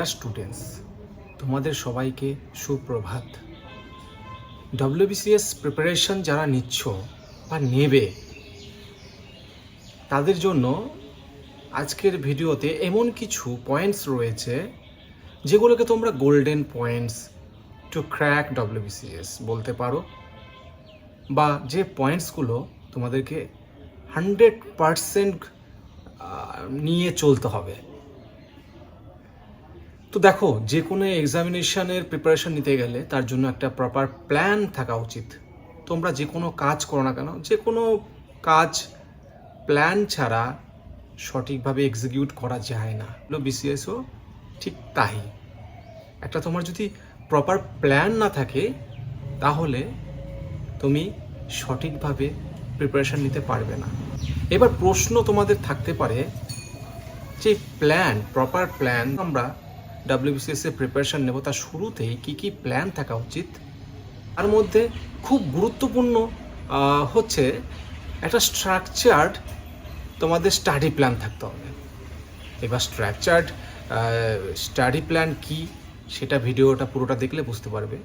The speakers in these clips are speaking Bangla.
ডিয়ার স্টুডেন্টস, তোমাদের সবাইকে সুপ্রভাত। ডব্লিউবিসিএস প্রিপারেশন যারা নিচ্ছ বা নেবে, তাদের জন্য আজকের ভিডিওতে এমন কিছু পয়েন্টস রয়েছে, যেগুলোকে তোমরা golden points to crack WBCS বলতে পারো, বা যে পয়েন্টসগুলো তোমাদেরকে হান্ড্রেড পারসেন্ট নিয়ে চলতে হবে। তো দেখো, যে কোনো এক্সামিনেশানের প্রিপারেশন নিতে গেলে তার জন্য একটা প্রপার প্ল্যান থাকা উচিত। তোমরা যে কোনো কাজ করো না কেন, যে কোনো কাজ প্ল্যান ছাড়া সঠিকভাবে এক্সিকিউট করা যায় না। বিসিএসও ঠিক তাই। একটা তোমার যদি প্রপার প্ল্যান না থাকে, তাহলে তুমি সঠিকভাবে প্রিপারেশান নিতে পারবে না। এবার প্রশ্ন তোমাদের থাকতে পারে যে প্ল্যান প্রপার প্ল্যান আমরা ডাব্লিউবিসিএস এর প্রিপারেশন নেব। তার শুরুতেই কি কি প্ল্যান থাকা উচিত? তার মধ্যে খুব গুরুত্বপূর্ণ হচ্ছে একটা স্ট্রাকচার্ড তোমাদের স্টাডি প্ল্যান থাকতে হবে। এবার স্ট্রাকচার্ড স্টাডি প্ল্যান কি? সেটা ভিডিওটা পুরোটা দেখলে বুঝতে পারবে।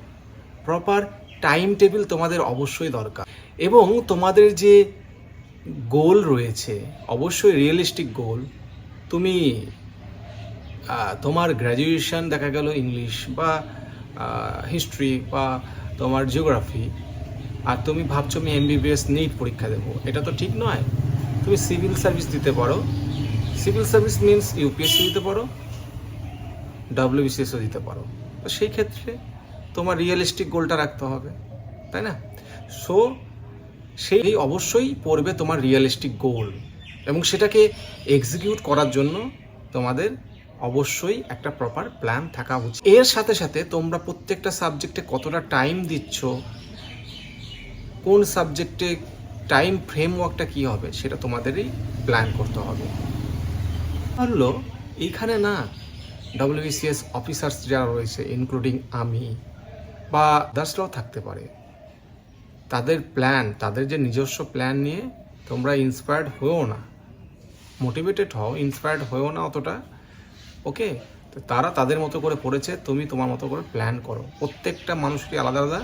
প্রপার টাইম টেবিল তোমাদের অবশ্যই দরকার। এবং তোমাদের যে গোল রয়েছে, অবশ্যই রিয়েলিস্টিক গোল তুমি তোমার গ্র্যাজুয়েশন দেখা গেল ইংলিশ বা হিস্ট্রি বা তোমার জিওগ্রাফি আর তুমি ভাবছ আমি এমবিবিএস নিট পরীক্ষা দেবো, এটা তো ঠিক নয়। তুমি সিভিল সার্ভিস দিতে পারো। সিভিল সার্ভিস মিনস ইউপিএসসি দিতে পারো ডাব্লিউবিসিএসও দিতে পারো। তো সেই ক্ষেত্রে তোমার রিয়েলিস্টিক গোলটা রাখতে হবে, তাই না? সো সেই অবশ্যই পড়বে তোমার রিয়েলিস্টিক গোল এবং সেটাকে এক্সিকিউট করার জন্য তোমাদের অবশ্যই একটা প্রপার প্ল্যান থাকা উচিত। এর সাথে সাথে তোমরা প্রত্যেকটা সাবজেক্টে কতটা টাইম দিচ্ছ, কোন সাবজেক্টে টাইম ফ্রেমওয়ার্কটা কী হবে, সেটা তোমাদেরই প্ল্যান করতে হবে। হলো, এইখানে না ডব্লিউবিসিএস অফিসার্স যারা রয়েছে ইনক্লুডিং আমি বা দাসরাও থাকতে পারে। তাদের প্ল্যান তাদের যে নিজস্ব প্ল্যান নিয়ে তোমরা ইন্সপায়ার্ড হয়েও না। মোটিভেটেড হও ইন্সপায়ার্ড হয়েও না অতটা। ওকে তো তারা তাদের মতো করে পড়েছে তুমি তোমার মতো করে প্ল্যান করো। প্রত্যেকটা মানুষকে আলাদা আলাদা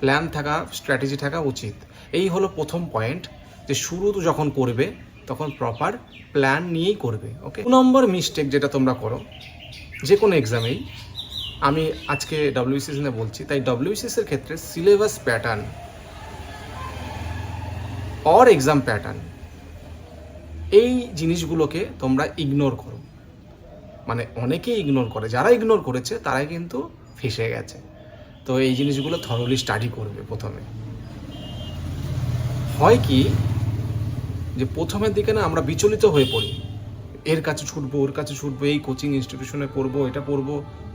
প্ল্যান থাকা স্ট্র্যাটেজি থাকা উচিত। এই হলো প্রথম পয়েন্ট যে শুরু তো যখন করবে, তখন প্রপার প্ল্যান নিয়েই করবে ওকে নম্বর মিস্টেক যেটা তোমরা করো যে কোনো এক্সামেই আমি আজকে ডব্লিউসিএস নিয়ে বলছি, তাই ডব্লিউসিএস এর ক্ষেত্রে syllabus pattern or exam pattern এই জিনিসগুলোকে তোমরা ইগনোর করো। মানে অনেকেই ইগনোর করে। যারা ইগনোর করেছে, তারাই কিন্তু ফেসে গেছে। তো এই জিনিসগুলো থরলি স্টাডি করবে প্রথমে। হয় কি, যে প্রথমের দিকে না আমরা বিচলিত হয়ে পড়ি। এর কাছে ছুটবো, ওর কাছে ছুটবো, এই কোচিং ইনস্টিটিউশনে পড়ব, এটা পড়ব,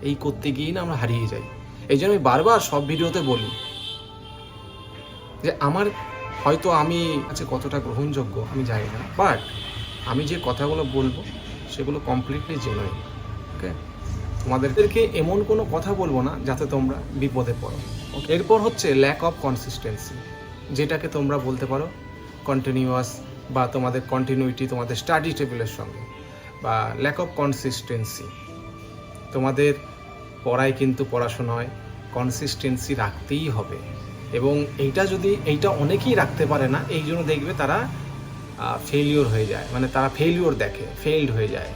এই করতে গিয়েই না আমরা হারিয়ে যাই। এই জন্য আমি বারবার সব ভিডিওতে বলি যে আমার হয়তো আমি আছে কতটা গ্রহণযোগ্য আমি জানি না বাট আমি যে কথাগুলো বলব সেগুলো কমপ্লিটলি জেনুইন ওকে তোমাদেরকে এমন কোনো কথা বলব না যাতে তোমরা বিপদে পড়ো। এরপর হচ্ছে ল্যাক অফ কনসিস্টেন্সি যেটাকে তোমরা বলতে পারো কন্টিনিউয়াস বা তোমাদের কন্টিনিউইটি তোমাদের স্টাডি টেবিলের সঙ্গে বা ল্যাক অফ কনসিস্টেন্সি তোমাদের পড়ায় কিন্তু পড়াশোনায় কনসিস্টেন্সি রাখতেই হবে। এবং এইটা যদি এইটা অনেকেই রাখতে পারে না এই জন্য দেখবে তারা ফেলিওর হয়ে যায়। মানে তারা ফেলিওর দেখে ফেইল্ড হয়ে যায়।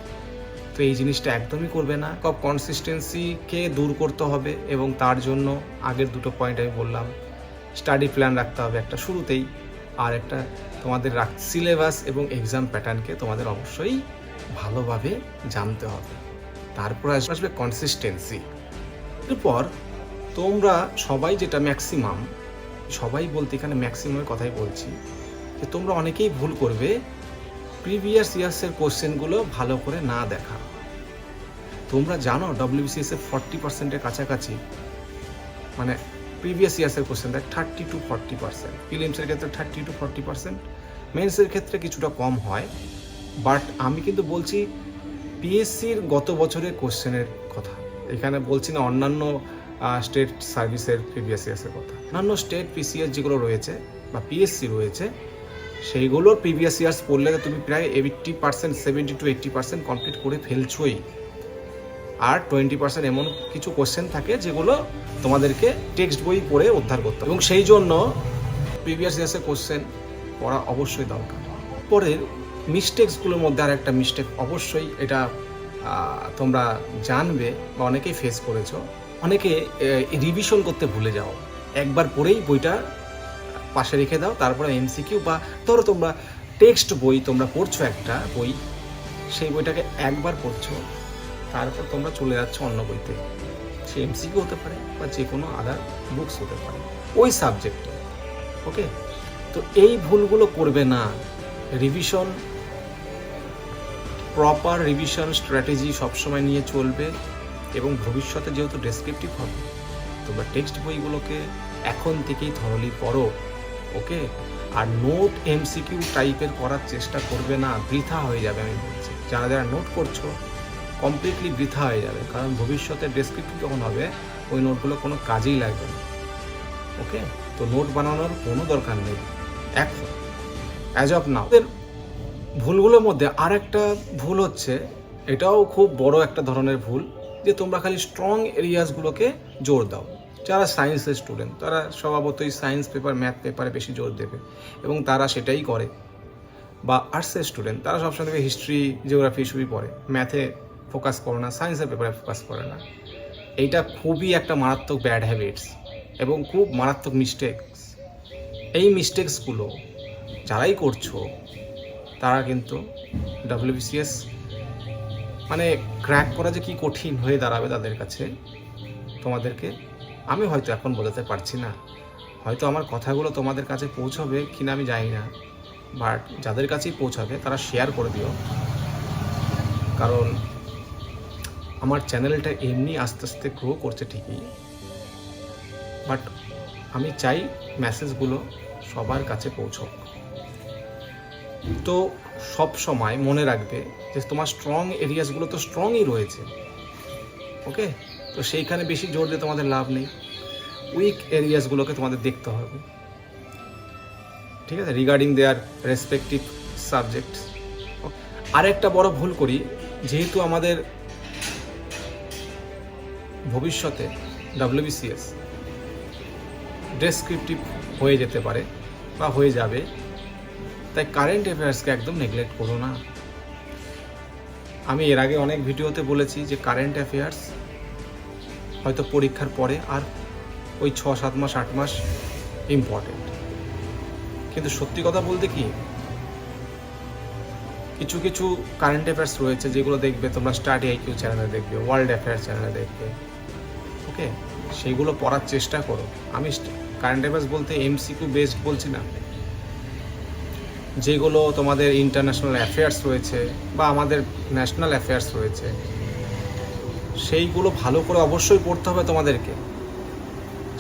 তো এই জিনিসটা একদমই করবে না। কব কনসিস্টেন্সিকে দূর করতে হবে এবং তার জন্য আগের দুটো পয়েন্ট আমি বললাম। স্টাডি প্ল্যান রাখতে হবে একটা শুরুতেই। আর একটা তোমাদের রাখ সিলেবাস এবং এক্সাম প্যাটার্নকে তোমাদের অবশ্যই ভালোভাবে জানতে হবে। তারপর আসবে কনসিস্টেন্সি এরপর তোমরা সবাই যেটা ম্যাক্সিমাম সবাই বলতে এখানে ম্যাক্সিমামের কথাই বলছি। যে তোমরা অনেকেই ভুল করবে প্রিভিয়াস ইয়ার্সের কোশ্চেনগুলো ভালো করে না দেখা। তোমরা জানো ডব্লিউবিসিএস এর ফর্টি পার্সেন্টের কাছাকাছি মানে প্রিভিয়াস ইয়ার্সের কোশ্চেন দেখ থার্টি টু ফর্টি পার্সেন্ট ফিলিমসের ক্ষেত্রে থার্টি টু ফর্টি পার্সেন্ট মেন্সের ক্ষেত্রে কিছুটা কম হয়। বাট আমি কিন্তু বলছি পিএসসির গত বছরের কোশ্চেনের কথা। এখানে বলছি না অন্যান্য স্টেট সার্ভিসের প্রিভিয়াস ইয়ার্সের কথা। অন্যান্য স্টেট পিসিএস যেগুলো রয়েছে, বা পিএসসি রয়েছে সেইগুলোর প্রিভিয়াস ইয়ার্স পড়লে তুমি প্রায় eighty percent seventy to eighty percent complete করে ফেলছোই। আর টোয়েন্টি পার্সেন্ট এমন কিছু কোশ্চেন থাকে যেগুলো তোমাদেরকে টেক্সট বই পড়ে উদ্ধার করতে এবং সেই জন্য প্রিভিয়াস ইয়ার্সের কোশ্চেন পড়া অবশ্যই দরকার। পরের মিস্টেক্সগুলোর মধ্যে আর একটা মিস্টেক অবশ্যই এটা তোমরা জানবে বা অনেকেই ফেস করেছ। অনেকে রিভিশন করতে ভুলে যাও। একবার পড়েই বইটা পাশে রেখে দাও, তারপরে এমসিকিউ বা ধরো তোমরা টেক্সট বই তোমরা পড়ছো একটা বই, সেই বইটাকে একবার পড়ছো, তারপর তোমরা চলে যাচ্ছ অন্য বইতে। সে এমসিকিউ হতে পারে বা যে কোনো আদার বুকস হতে পারে, ওই সাবজেক্টে ওকে তো এই ভুলগুলো করবে না। রিভিশন প্রপার রিভিশন স্ট্র্যাটেজি সবসময় নিয়ে চলবে এবং ভবিষ্যতে যেহেতু ডেসক্রিপটিভ হবে, তোমরা টেক্সট বইগুলোকে এখন থেকেই থরলি পড়ো। ওকে? আর নোট এমসিকিউ টাইপের করার চেষ্টা করবে না, বৃথা হয়ে যাবে আমি বলছি। যারা যারা নোট করছ কমপ্লিটলি বৃথা হয়ে যাবে। কারণ ভবিষ্যতে ডেসক্রিপটিভ যখন হবে, ওই নোটগুলো কোনো কাজেই লাগবে না। ওকে? তো নোট বানানোর কোনো দরকার নেই। এখন অ্যাজ অফ নাও ভুলগুলোর মধ্যে আর একটা ভুল হচ্ছে, এটাও খুব বড় একটা ধরনের ভুল, যে তোমরা খালি স্ট্রং এরিয়াসগুলোকে জোর দাও। যারা সায়েন্সের স্টুডেন্ট তারা স্বভাবতই সায়েন্স পেপার ম্যাথ পেপারে বেশি জোর দেবে এবং তারা সেটাই করে। বা আর্টসের স্টুডেন্ট তারা সবসময় দেখবে হিস্ট্রি জিওগ্রাফি সবই পড়ে। ম্যাথে ফোকাস করে না সায়েন্সের পেপারে ফোকাস করে না। এইটা খুবই একটা মারাত্মক ব্যাড হ্যাবিটস এবং খুব মারাত্মক মিস্টেকস এই মিস্টেকসগুলো যারাই করছ, তারা কিন্তু ডাব্লিউবিসিএস মানে ক্র্যাক করা যে কি কঠিন হয়ে দাঁড়াবে তাদের কাছে, তোমাদেরকে আমি হয়তো এখন বোঝাতে পারছি না। হয়তো আমার কথাগুলো তোমাদের কাছে পৌঁছবে কি না আমি জানি না। বাট যাদের কাছেই পৌঁছাবে, তারা শেয়ার করে দিও। কারণ আমার চ্যানেলটা এমনি আস্তে আস্তে গ্রো করছে ঠিকই। বাট আমি চাই মেসেজগুলো সবার কাছে পৌঁছক। তো সব সময় মনে রাখবে যে তোমার স্ট্রং এরিয়াসগুলো তো স্ট্রংই রয়েছে। ওকে তো সেইখানে বেশি জোর দিয়ে তোমাদের লাভ নেই। উইক এরিয়াসগুলোকে তোমাদের দেখতে হবে। ঠিক আছে? রিগার্ডিং দেয়ার রেসপেক্টিভ সাবজেক্ট আরেকটা বড় ভুল করি, যেহেতু আমাদের ভবিষ্যতে ডাব্লিউবিসিএস ডেসক্রিপটিভ হয়ে যেতে পারে বা হয়ে যাবে, তাই কারেন্ট অ্যাফেয়ার্সকে একদম নেগলেক্ট করো না। আমি এর আগে অনেক ভিডিওতে বলেছি যে কারেন্ট অ্যাফেয়ার্স হয়তো পরীক্ষার পরে আর ওই ছ, সাত মাস, আট মাস ইম্পর্টেন্ট কিন্তু সত্যি কথা বলতে কি, কিছু কিছু কারেন্ট অ্যাফেয়ার্স রয়েছে যেগুলো দেখবে, তোমরা স্টাডি আইকিউ চ্যানেলে দেখবে ওয়ার্ল্ড অ্যাফেয়ার্স চ্যানেলে দেখবে ওকে সেইগুলো পড়ার চেষ্টা করো। আমি কারেন্ট অ্যাফেয়ার্স বলতে এমসিকিউ বেসড বলছি না। যেগুলো তোমাদের ইন্টারন্যাশনাল অ্যাফেয়ার্স রয়েছে বা আমাদের ন্যাশনাল অ্যাফেয়ার্স রয়েছে সেইগুলো ভালো করে অবশ্যই পড়তে হবে তোমাদেরকে।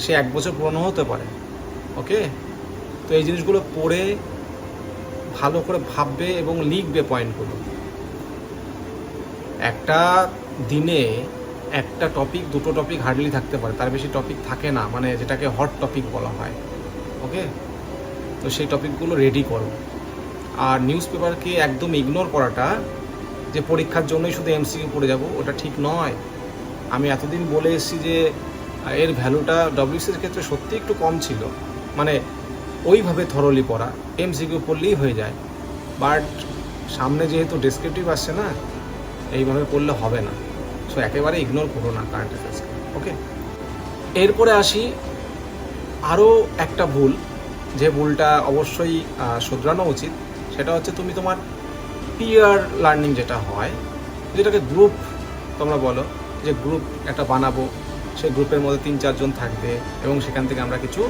সে এক বছর পুরনো হতে পারে, ওকে? তো এই জিনিসগুলো পড়ে ভালো করে ভাববে এবং লিখবে পয়েন্টগুলো। একটা দিনে একটা টপিক, দুটো টপিক হার্ডলি থাকতে পারে, তার বেশি টপিক থাকে না মানে যেটাকে হট টপিক বলা হয়, ওকে? তো সেই টপিকগুলো রেডি করো। আর নিউজ পেপারকে একদম ইগনোর করাটা যে পরীক্ষার জন্যই শুধু এমসিকিউ পড়ে যাব, ওটা ঠিক নয়। আমি এতদিন বলে এসেছি যে, এর ভ্যালুটা ডব্লিউসির ক্ষেত্রে সত্যি একটু কম ছিল। মানে ওইভাবে থরলি পড়া এমসিকিউ পড়লেই হয়ে যায়। বাট সামনে যেহেতু ডেসক্রিপটিভ আসছে না, এইভাবে পড়লে হবে না। সো একেবারে ইগনোর করো না কারেন্ট অ্যাফেয়ার্সকে ওকে এরপরে আসি আরও একটা ভুল, যে ভুলটা অবশ্যই শুধরানো উচিত। সেটা হচ্ছে তুমি তোমার পিয়ার লার্নিং যেটা হয়, যেটাকে গ্রুপ তোমরা বলো, যে গ্রুপ একটা বানাবো, সেই গ্রুপের মধ্যে তিন চারজন থাকবে এবং সেখান থেকে আমরা কিছু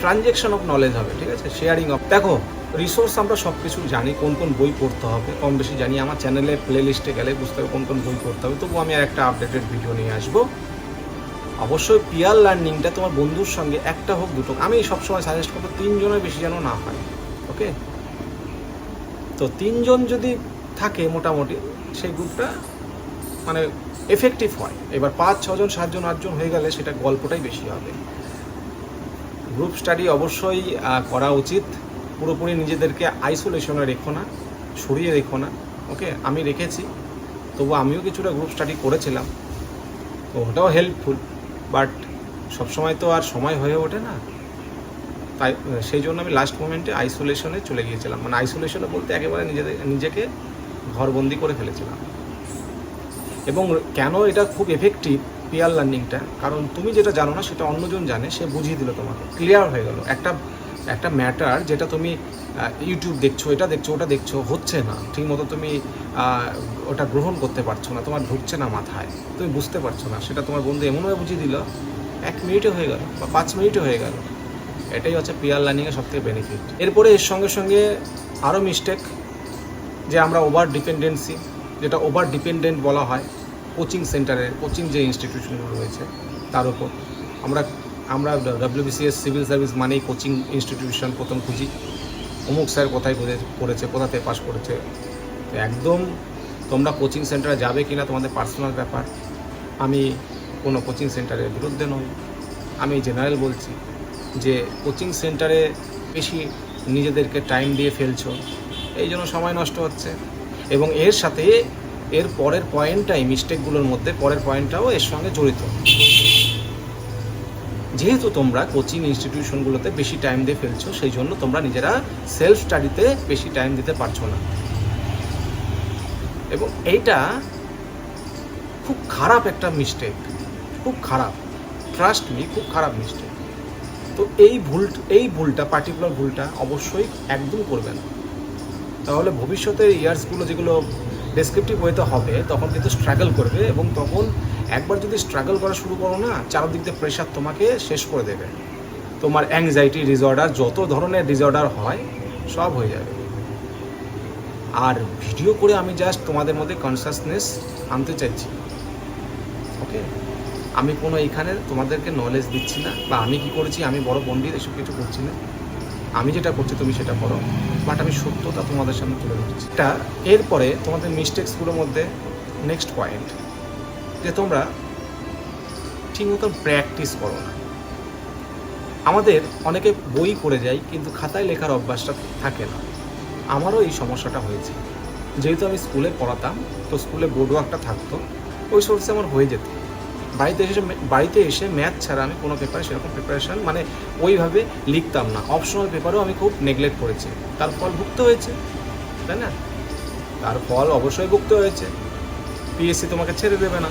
ট্রানজেকশন অফ নলেজ হবে, ঠিক আছে? শেয়ারিং অফ দেখো রিসোর্স আমরা সব কিছু জানি, কোন কোন বই পড়তে হবে, কম বেশি জানি, আমার চ্যানেলে প্লে লিস্টে গেলে বুঝতে হবে কোন কোন বই পড়তে হবে তবু আমি আর একটা আপডেটেড ভিডিও নিয়ে আসব। অবশ্যই পিয়ার লার্নিংটা তোমার বন্ধুর সঙ্গে একটা হোক, দুটো, আমি সবসময় সাজেস্ট করব তিনজনের বেশি যেন না হয় ওকে তো তিনজন যদি থাকে মোটামুটি, সেই গ্রুপটা মানে এফেক্টিভ হয়। এবার পাঁচ, ছজন, সাতজন, আটজন হয়ে গেলে সেটা গল্পটাই বেশি হবে। গ্রুপ স্টাডি অবশ্যই করা উচিত। পুরোপুরি নিজেদেরকে আইসোলেশনে রেখো না সরিয়ে রেখো না ওকে আমি রেখেছি, তবু আমিও কিছুটা গ্রুপ স্টাডি করেছিলাম। তো ওটাও হেল্পফুল বাট সবসময় তো আর সময় হয়ে ওঠে না। তাই সেই জন্য আমি লাস্ট মোমেন্টে আইসোলেশনে চলে গিয়েছিলাম। মানে আইসোলেশনে বলতে একেবারে নিজেদের, নিজেকে ঘরবন্দি করে ফেলেছিলাম। এবং কেন এটা খুব এফেক্টিভ পিয়ার লার্নিংটা কারণ তুমি যেটা জানো না, সেটা অন্যজন জানে, সে বুঝিয়ে দিল তোমাকে। ক্লিয়ার হয়ে গেল। একটা একটা ম্যাটার যেটা তুমি ইউটিউব দেখছ, এটা দেখছ, ওটা দেখছ, হচ্ছে না। ঠিকমতো তুমি ওটা গ্রহণ করতে পারছ না, তোমার ঢুকছে না মাথায়। তুমি বুঝতে পারছ না। সেটা তোমার বন্ধু এমনভাবে বুঝিয়ে দিল, এক মিনিটে হয়ে গেল বা পাঁচ মিনিটে হয়ে গেল। এটাই হচ্ছে পিয়ার লার্নিংয়ের সবথেকে বেনিফিট এরপরে এর সঙ্গে সঙ্গে আরও মিস্টেক যে আমরা ওভার ডিপেন্ডেন্সি যেটা ওভার ডিপেন্ডেন্ট বলা হয় কোচিং সেন্টারের কোচিং যে ইনস্টিটিউশনগুলো রয়েছে, তার উপর। আমরা আমরা ডাব্লিউবিসিএস সিভিল সার্ভিস মানেই কোচিং ইনস্টিটিউশন প্রথম খুঁজি। অমুক স্যার কোথায় করে করেছে কোথাতে পাস করেছে। একদম তোমরা কোচিং সেন্টারে যাবে কি না তোমাদের পার্সোনাল ব্যাপার, আমি কোনো কোচিং সেন্টারের বিরুদ্ধে নই। আমি জেনারেল বলছি। যে কোচিং সেন্টারে বেশি নিজেদেরকে টাইম দিয়ে ফেলছো, এই জন্য সময় নষ্ট হচ্ছে। এবং এর সাথে এর পরের পয়েন্টটাই মিস্টেকগুলোর মধ্যে, পরের পয়েন্টটাও এর সঙ্গে জড়িত। যেহেতু তোমরা কোচিং ইনস্টিটিউশনগুলোতে বেশি টাইম দিয়ে ফেলছো, সেই জন্য তোমরা নিজেরা সেলফ স্টাডিতে বেশি টাইম দিতে পারছ না। এবং এইটা খুব খারাপ একটা মিস্টেক, খুব খারাপ। ট্রাস্ট মি খুব খারাপ মিস্টেক। তো এই ভুল, এই ভুলটা পার্টিকুলার ভুলটা অবশ্যই একদম করবেন। তাহলে ভবিষ্যতের ইয়ার্সগুলো যেগুলো ডেসক্রিপটিভ ওয়েতে হবে, তখন কিন্তু স্ট্রাগল করবে এবং তখন একবার যদি স্ট্রাগল করা শুরু করো না, চারদিক দিয়ে প্রেশার তোমাকে শেষ করে দেবে। তোমার অ্যাংজাইটি ডিসঅর্ডার যত ধরনের ডিসঅর্ডার হয়, সব হয়ে যাবে। আর ভিডিও করে আমি জাস্ট তোমাদের মধ্যে কনসাসনেস আনতে চাইছি। আমি কোনো এখানে তোমাদেরকে নলেজ দিচ্ছি না, বা আমি কি করেছি, আমি বড় পণ্ডিত, এসব কিছু করছি না। আমি যেটা করছি, তুমি সেটা করো। বাট আমি সত্যতা তোমাদের সামনে তুলে ধরছি। এটা এরপরে তোমাদের মিস্টেক্সগুলোর মধ্যে নেক্সট পয়েন্ট যে তোমরা ঠিক মতন প্র্যাকটিস করো না। আমাদের অনেকে বই করে যায়, কিন্তু খাতায় লেখার অভ্যাসটা থাকে না। আমারও এই সমস্যাটা হয়েছে। যেহেতু আমি স্কুলে পড়াতাম, তো স্কুলে বোর্ড ওয়ার্কটা থাকতো, ওই সোর্সে আমার হয়ে যেত। বাড়িতে এসে বাড়িতে এসে ম্যাথ ছাড়া আমি কোনো পেপারে সেরকম প্রিপারেশান মানে ওইভাবে লিখতাম না। অপশনাল পেপারও আমি খুব নেগলেক্ট করেছি। তার ফল ভুগতে হয়েছে, তাই না? তার ফল অবশ্যই ভুগতে হয়েছে। পিএসসি তোমাকে ছেড়ে দেবে না।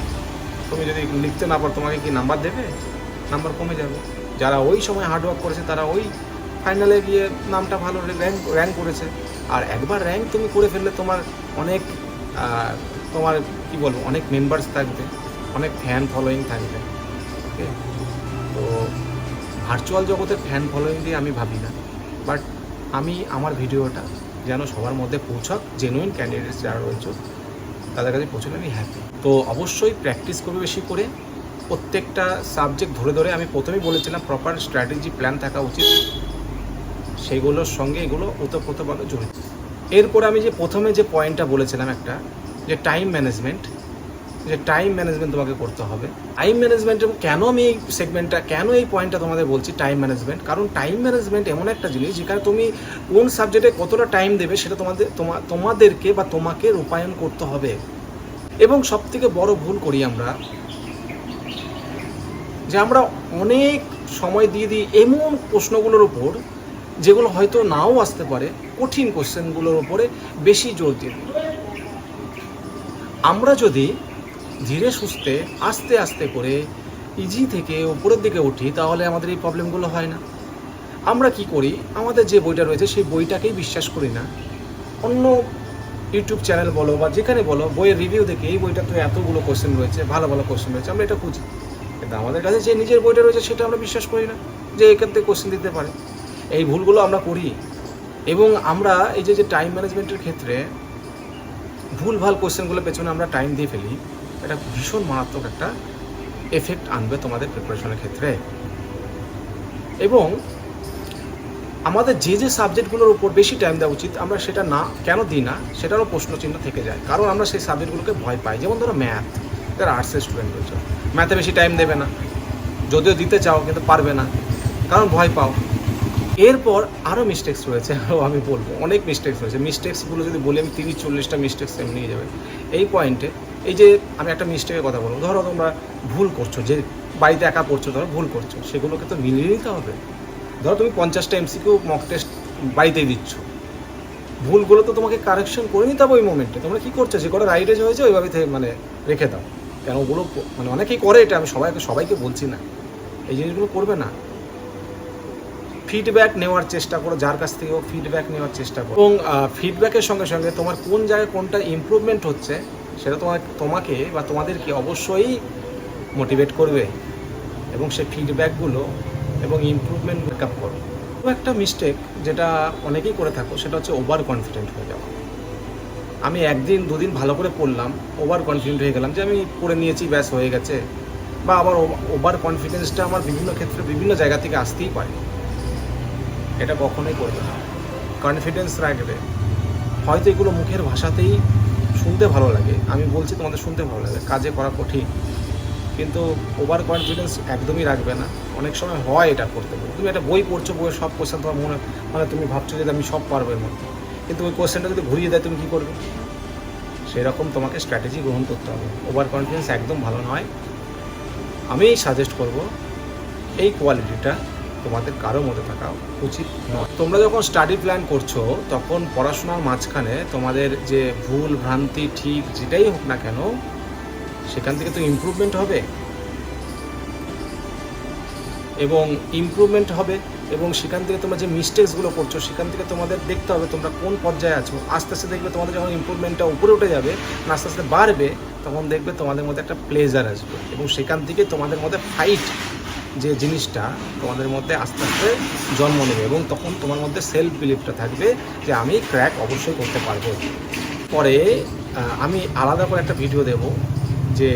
তুমি যদি লিখতে না পারো, তোমাকে কি নাম্বার দেবে? নাম্বার কমে যাবে। যারা ওই সময় হার্ডওয়ার্ক করেছে, তারা ওই ফাইনালে গিয়ে নামটা ভালো র্যাঙ্ক র্যাঙ্ক করেছে। আর একবার র্যাঙ্ক তুমি করে ফেললে তোমার অনেক তোমার কি বলব, অনেক মেম্বার্স থাকবে। অনেক ফ্যান ফলোয়িং থাকবে। ওকে তো ভার্চুয়াল জগতের ফ্যান ফলোয়িং দিয়ে আমি ভাবি না। বাট আমি আমার ভিডিওটা যেন সবার মধ্যে পৌঁছাক জেনুইন ক্যান্ডিডেটস যারা রয়েছে, তাদের কাছে পৌঁছলে আমি হ্যাপি তো অবশ্যই প্র্যাকটিস করবে বেশি করে। প্রত্যেকটা সাবজেক্ট ধরে ধরে আমি প্রথমেই বলেছিলাম প্রপার স্ট্র্যাটেজি প্ল্যান থাকা উচিত। সেগুলোর সঙ্গে এগুলো ওতপ্রোতভাবে জড়িত। এরপরে আমি যে প্রথমে যে পয়েন্টটা বলেছিলাম একটা, যে টাইম ম্যানেজমেন্ট যে টাইম ম্যানেজমেন্ট তোমাকে করতে হবে। টাইম ম্যানেজমেন্ট কেন আমি এই সেগমেন্টটা কেন এই পয়েন্টটা তোমাদের বলছি টাইম ম্যানেজমেন্ট কারণ টাইম ম্যানেজমেন্ট এমন একটা জিনিস যেখানে তুমি কোন সাবজেক্টে কতটা টাইম দেবে সেটা তোমাদের, তোমা- তোমাদেরকে বা তোমাকে রূপায়ণ করতে হবে। এবং সব থেকে বড় ভুল করি আমরা, যে আমরা অনেক সময় দিয়ে দিই এমন প্রশ্নগুলোর উপর, যেগুলো হয়তো নাও আসতে পারে, কঠিন কোশ্চেনগুলোর উপরে বেশি জোর দিয়ে আমরা যদি ধীরে সুস্থে, আস্তে আস্তে করে ইজি থেকে উপরের দিকে উঠি, তাহলে আমাদের এই প্রবলেমগুলো হয় না। আমরা কি করি? আমাদের যে বইটা রয়েছে, সেই বইটাকেই বিশ্বাস করি না। অন্য ইউটিউব চ্যানেল বলো বা যেখানে বলো, বইয়ের রিভিউ দেখে এই বইটা তো এতগুলো কোশ্চেন রয়েছে, ভালো ভালো কোশ্চেন রয়েছে, আমরা এটা খুঁজি। কিন্তু আমাদের কাছে যে নিজের বইটা রয়েছে, সেটা আমরা বিশ্বাস করি না যে এখান থেকে কোশ্চেন দিতে পারে। এই ভুলগুলো আমরা করি। এবং আমরা এই যে যে টাইম ম্যানেজমেন্টের ক্ষেত্রে ভুল ভালো কোশ্চেনগুলো পেছনে আমরা টাইম দিয়ে ফেলি এটা ভীষণ মারাত্মক একটা এফেক্ট আনবে তোমাদের প্রিপারেশনের ক্ষেত্রে। এবং আমাদের যে যে সাবজেক্টগুলোর উপর বেশি টাইম দেওয়া উচিত, আমরা সেটা না, কেন দিই না, সেটারও প্রশ্নচিহ্ন থেকে যায়। কারণ আমরা সেই সাবজেক্টগুলোকে ভয় পাই। যেমন ধরো ম্যাথ যারা আর্টসের স্টুডেন্ট রয়েছে। ম্যাথে বেশি টাইম দেবে না। যদিও দিতে চাও, কিন্তু পারবে না। কারণ ভয় পাও। এরপর আরও মিস্টেক্স রয়েছে আরও আমি বলব। অনেক মিস্টেক্স রয়েছে। মিস্টেক্সগুলো যদি বলি, আমি তিরিশ, চল্লিশটা মিস্টেক্স এমনি যাবে। এই পয়েন্টে এই যে আমি একটা মিস্টেকের কথা বলব, ধরো তোমরা ভুল করছ, যে বাড়িতে একা পড়ছো, ধরো ভুল করছ, সেগুলোকে তো মিলিয়ে নিতে হবে। ধরো তুমি পঞ্চাশটা এমসিকিউ মক টেস্ট বাড়িতেই দিচ্ছ। ভুলগুলো তো তোমাকে কারেকশন করে নিতে হবে ওই মোমেন্টে তোমরা কী করছ? যে করে রাইটেজ হয়েছে, ওইভাবে মানে রেখে দাও। কেন ওগুলো মানে অনেকেই করে এটা, আমি সবাইকে সবাইকে বলছি না। এই জিনিসগুলো করবে না। ফিডব্যাক নেওয়ার চেষ্টা করো, যার কাছ থেকেও ফিডব্যাক নেওয়ার চেষ্টা করো। এবং ফিডব্যাকের সঙ্গে সঙ্গে তোমার কোন জায়গায় কোনটা ইমপ্রুভমেন্ট হচ্ছে সেটা তোমার তোমাকে বা তোমাদেরকে অবশ্যই মোটিভেট করবে এবং সেই ফিডব্যাকগুলো এবং ইমপ্রুভমেন্ট মেকআপ করো একটা মিস্টেক যেটা অনেকেই করে থাকো, সেটা হচ্ছে ওভার কনফিডেন্ট হয়ে যাওয়া। আমি একদিন, দুদিন ভালো করে পড়লাম ওভার কনফিডেন্ট হয়ে গেলাম যে আমি পড়ে নিয়েছি, ব্যাস হয়ে গেছে। বা আবার ওভার কনফিডেন্সটা আমার বিভিন্ন ক্ষেত্রে বিভিন্ন জায়গা থেকে আসতেই পারে। এটা কখনোই করবে না। কনফিডেন্স রাখবে। হয়তো এগুলো মুখের ভাষাতেই শুনতে ভালো লাগে। আমি বলছি তোমাদের শুনতে ভালো লাগে, কাজে করা কঠিন। কিন্তু ওভার কনফিডেন্স একদমই রাখবে না। অনেক সময় হয় এটা করতে গেলে তুমি একটা বই পড়ছো, বইয়ের সব কোশ্চেন তোমার মনে মানে তুমি ভাবছ যে আমি সব পারব এর মধ্যে। কিন্তু ওই কোশ্চেনটা যদি ঘুরিয়ে দেয়, তুমি কী করবে? সেরকম তোমাকে স্ট্র্যাটেজি গ্রহণ করতে হবে। ওভার কনফিডেন্স একদম ভালো নয়। আমি সাজেস্ট করব, এই কোয়ালিটিটা তোমাদের কারও মধ্যে থাকা উচিত নয়। তোমরা যখন স্টাডি প্ল্যান করছ, তখন পড়াশোনার মাঝখানে তোমাদের যে ভুল, ভ্রান্তি, ঠিক যেটাই হোক না কেন, সেখান থেকে তো ইমপ্রুভমেন্ট হবে। এবং ইমপ্রুভমেন্ট হবে এবং সেখান থেকে তোমরা যে মিস্টেক্সগুলো করছ, সেখান থেকে তোমাদের দেখতে হবে তোমরা কোন পর্যায়ে আছো। আস্তে আস্তে দেখবে তোমাদের যখন ইমপ্রুভমেন্টটা উপরে উঠে যাবে আস্তে আস্তে বাড়বে, তখন দেখবে তোমাদের মধ্যে একটা প্লেজার আসবে এবং সেখান থেকে তোমাদের মধ্যে ফাইট যে জিনিসটা তোমাদের মধ্যে আস্তে আস্তে জন্ম নেবে এবং তখন তোমার মধ্যে সেলফ বিলিফটা থাকবে যে আমি ক্র্যাক অবশ্যই করতে পারব। পরে আমি আলাদা করে একটা ভিডিও দেব যে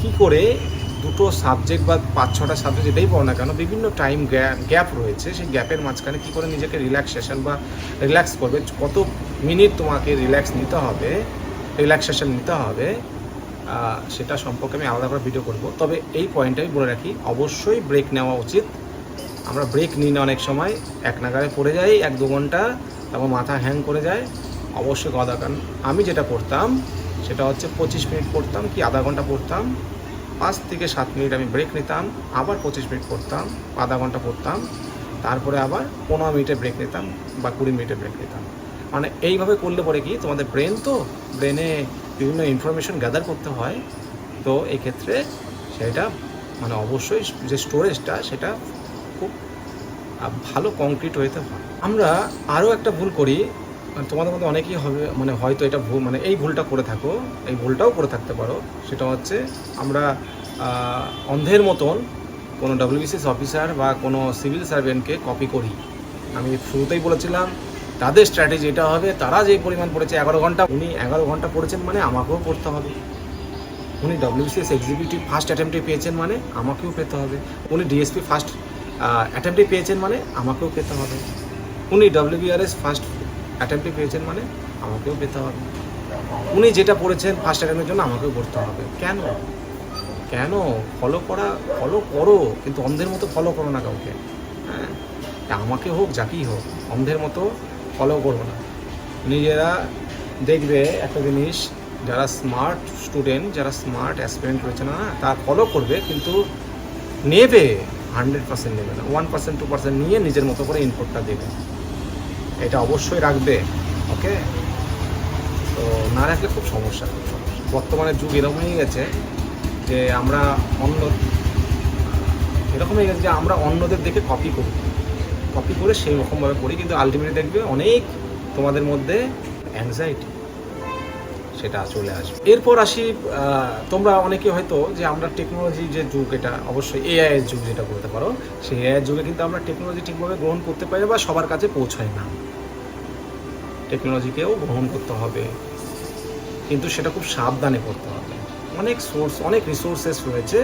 কি করে দুটো সাবজেক্ট বা পাঁচ, ছটা সাবজেক্ট যেটাই পড়ো না কেন, বিভিন্ন টাইম গ্যাপ রয়েছে। সেই গ্যাপের মাঝখানে কী করে নিজেকে রিল্যাক্সেশন বা রিল্যাক্স করবে, কত মিনিট তোমাকে রিল্যাক্স নিতে হবে রিল্যাক্সেশন নিতে হবে সেটা সম্পর্কে আমি আলাদা করে ভিডিও করব। তবে এই পয়েন্টটাই বলে রাখি, অবশ্যই ব্রেক নেওয়া উচিত। আমরা ব্রেক নিই না অনেক সময়, এক নাগারে পড়ে যাই, এক দু ঘণ্টা, তারপর মাথা হ্যাং করে যায়, অবশ্যই করা কারণ আমি যেটা করতাম, সেটা হচ্ছে পঁচিশ মিনিট পড়তাম কি আধা ঘণ্টা পড়তাম। পাঁচ থেকে সাত মিনিট আমি ব্রেক নিতাম, আবার পঁচিশ মিনিট পড়তাম, আধা ঘণ্টা পড়তাম, তারপরে আবার পনেরো মিনিটে ব্রেক নিতাম বা কুড়ি মিনিটে ব্রেক নিতাম। মানে এইভাবে করলে পরে কি, তোমাদের ব্রেন তো ব্রেনে বিভিন্ন ইনফরমেশন গ্যাদার করতে হয়, তো এই ক্ষেত্রে সেটা মানে অবশ্যই যে স্টোরেজটা সেটা খুব ভালো কংক্রিট হইতে হয় আমরা আরও একটা ভুল করি মানে তোমাদের মধ্যে অনেকেই হবে মানে হয়তো এটা ভুল মানে এই ভুলটা করে থাকো, এই ভুলটাও করে থাকতে পারো। সেটা হচ্ছে আমরা অন্ধের মতন কোনো ডাব্লিউবিসিএস অফিসার বা কোনো সিভিল সার্ভেন্টকে কপি করি। আমি শুরুতেই বলেছিলাম তাদের স্ট্র্যাটেজি এটা হবে, তারা যে পরিমাণ পড়েছে, এগারো ঘণ্টা, উনি এগারো ঘণ্টা পড়েছেন মানে আমাকেও পড়তে হবে। উনি ডব্লিউবিসিএস এক্সিকিউটিভ ফার্স্ট অ্যাটেম্পটে পেয়েছেন মানে আমাকেও পেতে হবে। উনি ডিএসপি ফার্স্ট অ্যাটেম্পটে পেয়েছেন মানে আমাকেও পেতে হবে। উনি ডব্লিউবিআরএস ফার্স্ট অ্যাটেম্পটে পেয়েছেন মানে আমাকেও পেতে হবে। উনি যেটা পড়েছেন ফার্স্ট অ্যাটেম্পের জন্য আমাকেও পড়তে হবে। কেন? কেন? ফলো করা ফলো করো, কিন্তু অন্ধের মতো ফলো করো না কাউকে। হ্যাঁ আমাকে হোক, যাকেই হোক, অন্ধের মতো ফলো করো না। নিজেরা দেখবে একটা জিনিস, যারা স্মার্ট স্টুডেন্ট যারা স্মার্ট অ্যাসপিরেন্ট রয়েছে না তারা ফলো করবে কিন্তু নেবে হান্ড্রেড পার্সেন্ট নেবে না। ওয়ান পার্সেন্ট টু পার্সেন্ট নিয়ে নিজের মতো করে ইনপুটটা দেবে। এটা অবশ্যই রাখবে ওকে তো না রাখলে খুব সমস্যা। খুব সমস্যা বর্তমানে যুগ এরকম হয়ে গেছে যে আমরা অন্য এরকম হয়ে গেছে যে আমরা অন্যদের দেখে কপি করি। কপি করে সেই রকমভাবে করি, কিন্তু আলটিমেটলি দেখবে অনেক তোমাদের মধ্যে অ্যাংজাইটি সেটা চলে আসবে। এরপর আসি তোমরা অনেকে হয়তো যে আমরা টেকনোলজি যে যুগ, এটা অবশ্যই এআই এর যুগ যেটা বলতে পারো, সেই এআই যুগে কিন্তু আমরা টেকনোলজি ঠিকভাবে গ্রহণ করতে পারি বা সবার কাছে পৌঁছায় না। টেকনোলজিকেও গ্রহণ করতে হবে, কিন্তু সেটা খুব সাবধানে করতে হবে। অনেক সোর্স অনেক রিসোর্সেস রয়েছে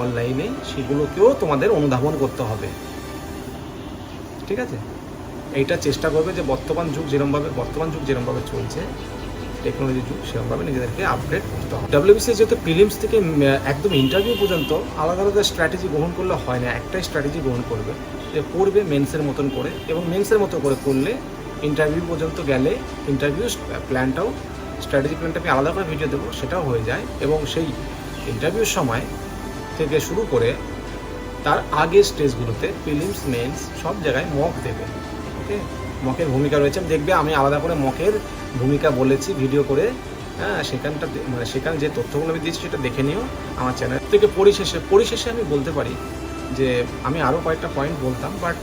অনলাইনে সেগুলোকেও তোমাদের অনুধাবন করতে হবে। ঠিক আছে? এইটা চেষ্টা করবে যে বর্তমান যুগ যেরমভাবে, বর্তমান যুগ যেরমভাবে চলছে টেকনোলজি যুগ সেরকমভাবে নিজেদেরকে আপগ্রেড করতে হবে। ডাব্লিউবিসি যেহেতু প্রিলিমস থেকে একদম ইন্টারভিউ পর্যন্ত আলাদা আলাদা স্ট্র্যাটেজি গ্রহণ করলে হয় না, একটাই স্ট্র্যাটেজি গ্রহণ করবে যে পড়বে মেন্সের মতন করে এবং মেন্সের মতো করে করলে ইন্টারভিউ পর্যন্ত গেলে ইন্টারভিউ প্ল্যানটাও স্ট্র্যাটেজি প্ল্যানটা আমি আলাদা করে ভিডিও দেবো, সেটাও হয়ে যায় এবং সেই ইন্টারভিউর সময় থেকে শুরু করে তার আগের স্টেজগুলোতে ফিলিমস মেন্স সব জায়গায় মক দেবে ওকে মকের ভূমিকা রয়েছে। দেখবে, আমি আলাদা করে মকের ভূমিকা বলেছি ভিডিও করে হ্যাঁ সেখানটা মানে সেখানে যে তথ্যগুলো আমি দিয়েছি সেটা দেখে নিও আমার চ্যানেল থেকে পরিশেষে পরিশেষে আমি বলতে পারি যে আমি আরও কয়েকটা পয়েন্ট বলতাম বাট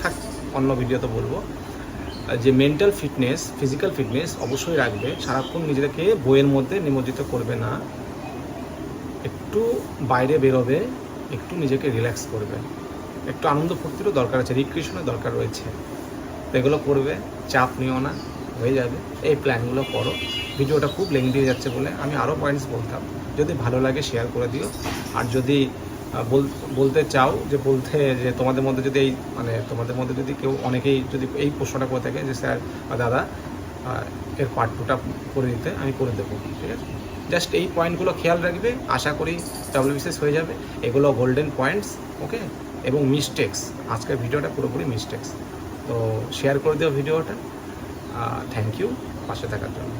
থাক, অন্য ভিডিওতে বলব। যে মেন্টাল ফিটনেস ফিজিক্যাল ফিটনেস অবশ্যই রাখবে। সারাক্ষণ নিজেকে বইয়ের মধ্যে নিমজ্জিত করবে না। একটু বাইরে বেরোবে একটু নিজেকে রিল্যাক্স করবে। একটু আনন্দ ফুর্তিরও দরকার আছে রিক্রিয়েশনের দরকার রয়েছে। এগুলো করবে, চাপ নিও না, হয়ে যাবে। এই প্ল্যানগুলো করো। ভিডিওটা খুব লেংদি যাচ্ছে বলে আমি আরও পয়েন্টস বলতাম। যদি ভালো লাগে শেয়ার করে দিও। আর যদি বল- বলতে চাও যে, বলতে যে তোমাদের মধ্যে যদি এই মানে তোমাদের মধ্যে যদি কেউ অনেকেই যদি এই প্রশ্নটা করে থাকে যে, স্যার দাদা এর পার্ট টুটা করে দিতে, আমি করে দেবো। ঠিক আছে? জাস্ট এই পয়েন্টগুলো খেয়াল রাখবে। আশা করি ডাব্লিউবিসিএস হয়ে যাবে। এগুলো গোল্ডেন পয়েন্টস ওকে এবং মিস্টেক্স আজকের ভিডিওটা পুরোপুরি মিস্টেক্স তো শেয়ার করে দিও ভিডিওটা। থ্যাংক ইউ পাশে থাকার জন্য।